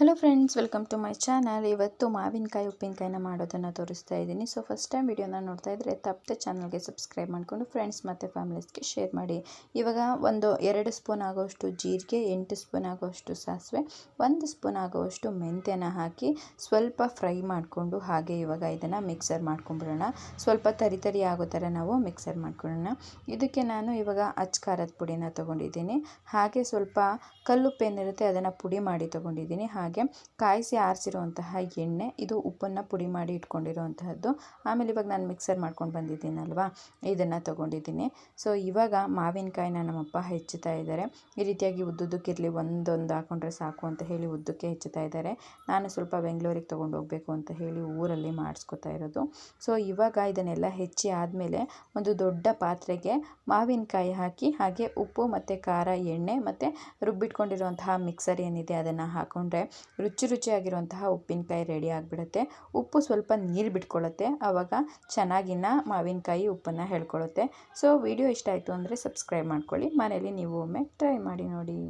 Hello friends welcome to my channel ಇವತ್ತು ಮಾವಿನಕಾಯಿ, ಉಪ್ಪಿನಕಾಯಿನ ಮಾಡೋದನ್ನು ತೋರಿಸ್ತಾ ಇದ್ದೀನಿ. ಸೊ ಫಸ್ಟ್ ಟೈಮ್ ವಿಡಿಯೋನ ನೋಡ್ತಾ ಇದ್ದರೆ ತಪ್ಪದೆ ಚಾನಲ್ಗೆ ಸಬ್ಸ್ಕ್ರೈಬ್ ಮಾಡಿಕೊಂಡು ಫ್ರೆಂಡ್ಸ್ ಮತ್ತು ಫ್ಯಾಮಿಲೀಸ್ಗೆ ಶೇರ್ ಮಾಡಿ. ಇವಾಗ ಒಂದು ಎರಡು ಸ್ಪೂನ್ ಆಗೋಷ್ಟು ಜೀರಿಗೆ, ಎಂಟು ಸ್ಪೂನ್ ಆಗೋಷ್ಟು ಸಾಸಿವೆ, ಒಂದು ಸ್ಪೂನ್ ಆಗೋಷ್ಟು ಮೆಂತ್ಯನ ಹಾಕಿ ಸ್ವಲ್ಪ ಫ್ರೈ ಮಾಡಿಕೊಂಡು ಹಾಗೆ ಇವಾಗ ಇದನ್ನು ಮಿಕ್ಸರ್ ಮಾಡ್ಕೊಂಬಿಡೋಣ ಸ್ವಲ್ಪ ತರಿ ತರಿ ಆಗೋ ಥರ ನಾವು ಮಿಕ್ಸರ್ ಮಾಡ್ಕೊಳ್ಳೋಣ. ಇದಕ್ಕೆ ನಾನು ಇವಾಗ ಅಚ್ ಖಾರದ ಪುಡಿನ ತೊಗೊಂಡಿದ್ದೀನಿ. ಹಾಗೆ ಸ್ವಲ್ಪ ಕಲ್ಲುಪ್ಪೇನಿರುತ್ತೆ ಅದನ್ನು ಪುಡಿ ಮಾಡಿ ತೊಗೊಂಡಿದ್ದೀನಿ. ಹಾಗೆ ಕಾಯಿಸಿ ಆರಿಸಿರುವಂತಹ ಎಣ್ಣೆ, ಇದು ಉಪ್ಪನ್ನು ಪುಡಿ ಮಾಡಿ ಇಟ್ಕೊಂಡಿರುವಂತಹದ್ದು. ಆಮೇಲೆ ಇವಾಗ ನಾನು ಮಿಕ್ಸರ್ ಮಾಡ್ಕೊಂಡು ಬಂದಿದ್ದೀನಲ್ವಾ? ಇದನ್ನು ತೊಗೊಂಡಿದ್ದೀನಿ. ಸೊ ಇವಾಗ ಮಾವಿನಕಾಯಿನ ನಮ್ಮಪ್ಪ ಹೆಚ್ಚುತ್ತಾ ಇದ್ದಾರೆ. ಈ ರೀತಿಯಾಗಿ ಉದ್ದುದ್ದಕ್ಕಿರಲಿ ಒಂದೊಂದು ಹಾಕೊಂಡ್ರೆ ಸಾಕು ಅಂತ ಹೇಳಿ ಉದ್ದಕ್ಕೆ ಹೆಚ್ಚುತ್ತಾ ಇದ್ದಾರೆ. ನಾನು ಸ್ವಲ್ಪ ಬೆಂಗಳೂರಿಗೆ ತೊಗೊಂಡು ಹೋಗಬೇಕು ಅಂತ ಹೇಳಿ ಊರಲ್ಲಿ ಮಾಡಿಸ್ಕೊತಾ ಇರೋದು. ಸೊ ಇವಾಗ ಇದನ್ನೆಲ್ಲ ಹೆಚ್ಚಿ ಆದಮೇಲೆ ಒಂದು ದೊಡ್ಡ ಪಾತ್ರೆಗೆ ಮಾವಿನಕಾಯಿ ಹಾಕಿ, ಹಾಗೆ ಉಪ್ಪು ಮತ್ತು ಖಾರ ಎಣ್ಣೆ ಮತ್ತು ರುಬ್ಬಿಟ್ಕೊಂಡಿರುವಂತಹ ಮಿಕ್ಸರ್ ಏನಿದೆ ಅದನ್ನು ಹಾಕ್ಕೊಂಡ್ರೆ ರುಚಿ ರುಚಿಯಾಗಿರುವಂತಹ ಉಪ್ಪಿನಕಾಯಿ ರೆಡಿ ಆಗಿಬಿಡುತ್ತೆ. ಉಪ್ಪು ಸ್ವಲ್ಪ ನೀರು ಬಿಟ್ಕೊಳ್ಳುತ್ತೆ ಆವಾಗ ಚೆನ್ನಾಗಿನ ಮಾವಿನಕಾಯಿ ಉಪ್ಪನ್ನು ಹೇಳ್ಕೊಳ್ಳುತ್ತೆ ಸೊ ವಿಡಿಯೋ ಇಷ್ಟ ಆಯಿತು ಅಂದರೆ ಸಬ್ಸ್ಕ್ರೈಬ್ ಮಾಡ್ಕೊಳ್ಳಿ. ಮನೇಲಿ ನೀವು ಒಮ್ಮೆ ಟ್ರೈ ಮಾಡಿ ನೋಡಿ.